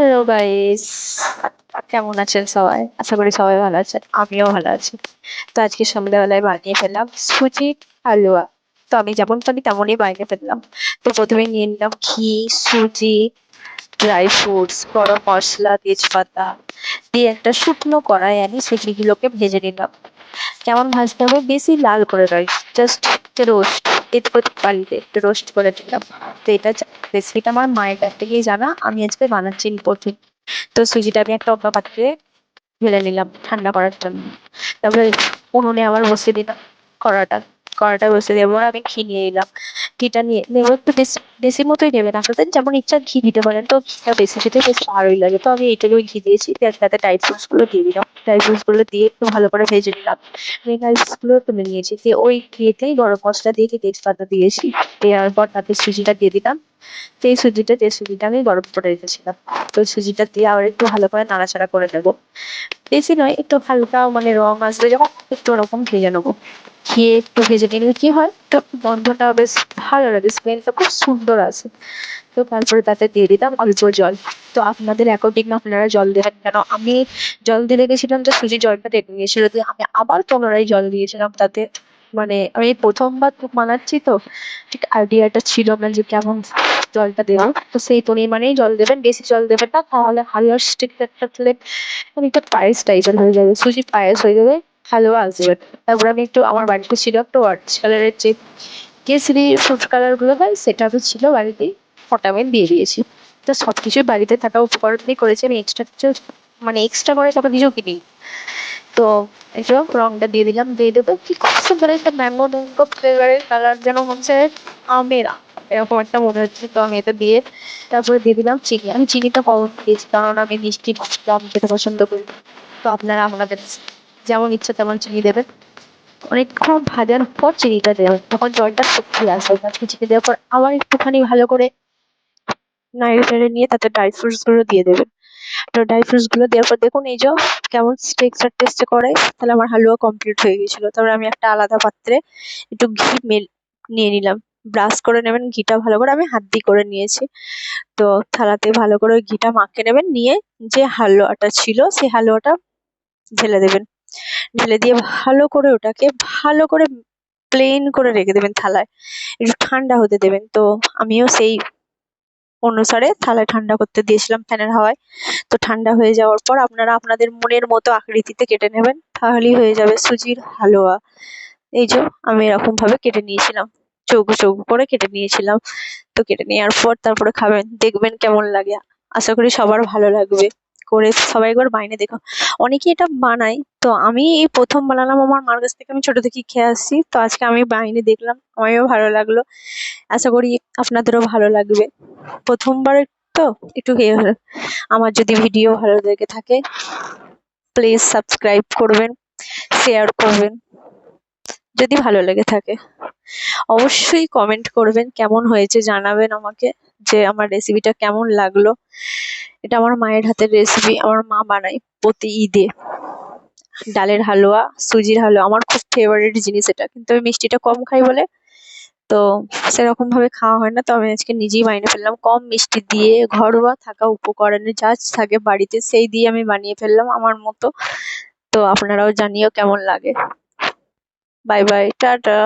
Hello guys কেমন আছেন সবাই? আশা করি সবাই ভালো আছেন। আমিও ভালো আছি। তো আজকে সন্ধ্যাবেলায় বানিয়ে ফেললাম সুজি, হালুয়া। তো আমি যেমন পারি তেমনই বানিয়ে ফেললাম। তো প্রথমে নিয়ে নিলাম ঘি, সুজি ড্রাই ফ্রুটস গরম মশলা, তেজপাতা। দিয়ে একটা শুকনো কড়াই আনি, সেগুলোকে ভেজে নিলাম। কেমন ভাজতে হবে, বেশি লাল করে নয় জাস্ট রোস্ট বাড়িতে একটু রোস্ট করে নিলাম তো এটা রেসিপিটা আমার মায়ের কাছ থেকেই জানা। আমি আজকে বানাচ্ছি প্রথম তো সুজিটা আমি একটা অন্য পাত্রে ঢেলে নিলাম ঠান্ডা করার জন্য। তারপরে উনুনে আবার বসিয়ে দিলাম কড়াটা। কড়াটা বসিয়ে দিয়ে এবার আমি ঘি নিয়ে নিলাম। ঘিটা নিয়ে নেব একটু বেশি বেশি মতোই নেবেন। আপনাদের যেমন ইচ্ছা ঘি দিতে পারেন। তো বেশি খেতে বেশ ভালোই লাগে। তো আমি এইটুকুই ঘি দিয়েছি। দিয়ে তাতে ড্রাই ফ্রুটসগুলো দিয়ে দিলাম। ফ্রুটসগুলো দিয়ে একটু ভালো করে ভেজে নিলাম। ফ্রুটসগুলো তুলে নিয়েছি দিয়ে ওই ঘিতেই গরম মশলা দিয়ে তেজপাতা দিয়েছি। দেওয়ার পর তাতে সুজিটা দিয়ে দিলাম। এই সুজিটা, যে সুজিটা আমি গরম করে রেখেছিলাম। তো সুজিটা দিয়ে আবার একটু ভালো করে নাড়াচাড়া করে নেব। বেশি নয়, একটু হালকা মানে রং আসবে যখন একটু ওরকম ভেজে নেব। খেয়ে একটু ভেজে নিলে কি হয়, তো গন্ধটা বেশ ভালো লাগে স্মেলটা খুব সুন্দর আছে তো তারপরে তাতে দিয়ে দিতাম অল্প জল। তো আপনাদের অ্যাকর্ডিং আপনারা জল দেবেন কেন? আমি জল দিলে গেছিলাম তো সুজি জলটা টেনে গিয়েছিল দিয়ে আমি আবার পুনরায় জল দিয়েছিলাম তাতে। মানে আমি প্রথমবার বানাচ্ছি তো, ঠিক আইডিয়াটা ছিল না যে কেমন জলটা দেবো। তো সেই পরিমাণেই জল দেবেন, বেশি জল দেবেন না, তাহলে হালুয়ার স্টিকটা তুলে অনেকটা পায়েস টাইপের হয়ে যাবে, সুজি পায়েস হয়ে যাবে, হালুয়া আসবে। তারপর আমি একটু, আমার বাড়িতে ছিল একটা অরেঞ্জ কালারের যে কেসরি ফ্রুট কালারগুলো হয়, সেটা তো ছিল বাড়িতেই ওটা আমি দিয়ে দিয়েছি। তো সব কিছুই বাড়িতে থাকা উপকরণ দিয়ে করেছি, আমি এক্সট্রা কিছু মানে এক্সট্রা করে তারপর কিছু কিনি। তো এইসব রংটা দিয়ে দিলাম, দিয়ে দেবো। কি খুব সুন্দর একটা ম্যাঙ্গো ম্যাঙ্গো ফ্লেভারের কালার যেন হচ্ছে আমেরা। এরকম একটা মনে হচ্ছে। তো আমি এটা দিয়ে তারপরে দিয়ে দিলাম চিনি। আমি চিনিটা কম দিয়েছি, কারণ আমি মিষ্টি কম খেতে পছন্দ করি। তো আপনারা আপনাদের যেমন ইচ্ছা তেমন চিনি দেবেন। অনেকক্ষণ ভাজার পর চিনিটা দেবেন। তখন জলটা শুকিয়ে আসবে। তারপর চিনি দেওয়ার পর আবার একটুখানি ভালো করে নাড়িয়ে নিয়ে তাতে ড্রাই ফ্রুটসগুলো দিয়ে দেবেন। তো ড্রাই ফ্রুটসগুলো দেওয়ার পর দেখুন এই যে কেমন টেক্সচার টেস্টে করে, তাহলে আমার হালুয়া কমপ্লিট হয়ে গেছিল। তারপরে আমি একটা আলাদা পাত্রে একটু ঘি মেল নিয়ে নিলাম। ব্রাশ করে নেবেন, ঘিটা ভালো করে আমি হাত দিয়ে করে নিয়েছি। তো থালাতে ভালো করে ওই ঘিটা মাখিয়ে নেবেন, নিয়ে যে হালুয়াটা ছিল সেই হালুয়াটা ঢেলে দেবেন। ঢেলে দিয়ে ভালো করে ওটাকে ভালো করে প্লেন করে রেখে দেবেন থালায়। একটু ঠান্ডা হতে দেবেন। তো আমিও সেই অনুসারে থালায় ঠান্ডা করতে দিয়েছিলাম ফ্যানের হাওয়ায়। তো ঠান্ডা হয়ে যাওয়ার পর আপনারা আপনাদের মনের মতো আকৃতিতে কেটে নেবেন, তাহলেই হয়ে যাবে সুজির হালুয়া। এই যে, আমি এরকম ভাবে কেটে নিয়েছিলাম, চৌকু চৌকু করে কেটে নিয়েছিলাম। তো কেটে নেওয়ার পর তারপরে খাবেন, দেখবেন কেমন লাগে। আশা করি সবার ভালো লাগবে। করে সবাই একবার বাইনে দেখো। অনেকে এটা বানায়। তো আমি এই প্রথম বানালাম আমার মার কাছ থেকে, আমি ছোট থেকেই খেয়ে আসছি। তো আজকে আমি বাইনে দেখলাম আমারও ভালো লাগল। আশা করি আপনাদেরও ভালো লাগবে। প্রথমবার তো একটু আমার যদি ভিডিও ভালো লেগে থাকে প্লিজ সাবস্ক্রাইব করবেন শেয়ার করবেন। যদি ভালো লেগে থাকে, অবশ্যই কমেন্ট করবেন, কেমন হয়েছে জানাবেন আমাকে, যে আমার রেসিপিটা কেমন লাগল। এটা আমার মায়ের হাতের রেসিপি আমার মা বানায় প্রতি ঈদে। ডালের হালুয়া, সুজির হালুয়া, আমার খুব ফেভারিট জিনিস এটা। কিন্তু আমি মিষ্টিটা কম খাই বলে, তো সেরকম ভাবে খাওয়া হয় না। তো আমি আজকে নিজেই বানিয়ে ফেললাম, কম মিষ্টি দিয়ে, ঘরোয়া থাকা উপকরণে যা থাকে বাড়িতে সেই দিয়ে আমি বানিয়ে ফেললাম আমার মতো। তো আপনারাও জানিও কেমন লাগে। Bye bye tata.